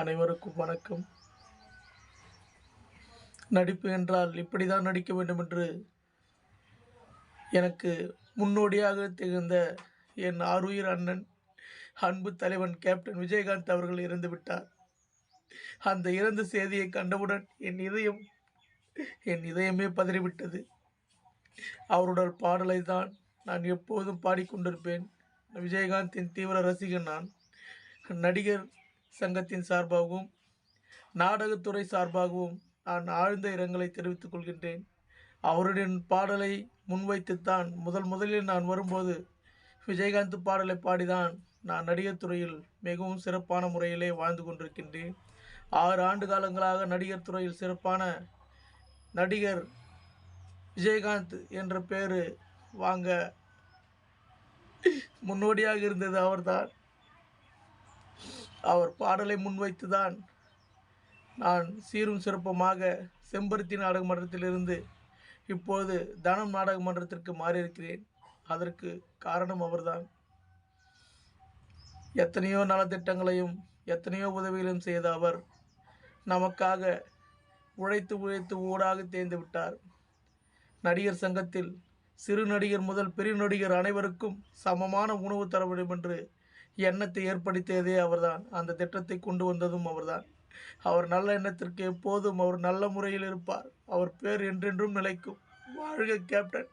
அனைவருக்கும் வணக்கம். நடிப்பு என்றால் இப்படி தான் நடிக்க வேண்டும் என்று எனக்கு முன்னோடியாக திகழ்ந்த என் ஆருயிர் அண்ணன் அன்பு தலைவன் கேப்டன் விஜயகாந்த் அவர்கள் இறந்து விட்டார். அந்த இறந்த செய்தியை கண்டவுடன் என் இதயம் என் இதயமே பதறிவிட்டது. அவருடைய பாடலை தான் நான் எப்போதும் பாடிக்கொண்டிருப்பேன். விஜயகாந்தின் தீவிர ரசிகன் நான். நடிகர் சங்கத்தின் சார்பாகவும் நாடகத்துறை சார்பாகவும் நான் ஆழ்ந்த இரங்கலை தெரிவித்துக் கொள்கின்றேன். அவருடைய பாடலை முன்வைத்துத்தான் முதல் முதலில் நான் வரும்போது விஜயகாந்த் பாடலை பாடிதான் நான் நடிகர் துறையில் மிகவும் சிறப்பான முறையிலே வாழ்ந்து கொண்டிருக்கின்றேன். ஆறு ஆண்டு காலங்களாக நடிகர் துறையில் சிறப்பான நடிகர் விஜயகாந்த் என்ற பேர் வாங்க முன்னோடியாக இருந்தது அவர்தான். அவர் பாடலை முன்வைத்துதான் நான் சீரும் சிறப்புமாக செம்பருத்தி நாடக மன்றத்திலிருந்து இப்போது தனம் நாடக மன்றத்திற்கு மாறியிருக்கிறேன். அதற்கு காரணம் அவர்தான். எத்தனையோ நலத்திட்டங்களையும் எத்தனையோ உதவிகளையும் செய்த அவர் நமக்காக உழைத்து உழைத்து ஊடாக தேர்ந்து விட்டார். நடிகர் சங்கத்தில் சிறு நடிகர் முதல் பெரிய நடிகர் அனைவருக்கும் சமமான உணவு தர வேண்டும் என்று எண்ணத்தை ஏற்படுத்தியதே அவர்தான். அந்த திட்டத்தை கொண்டு வந்ததும் அவர்தான். அவர் நல்ல எண்ணத்திற்கு எப்போதும் அவர் நல்ல முறையில் இருப்பார். அவர் பேர் என்றென்றும் நிலைக்கும். வாழ்க கேப்டன்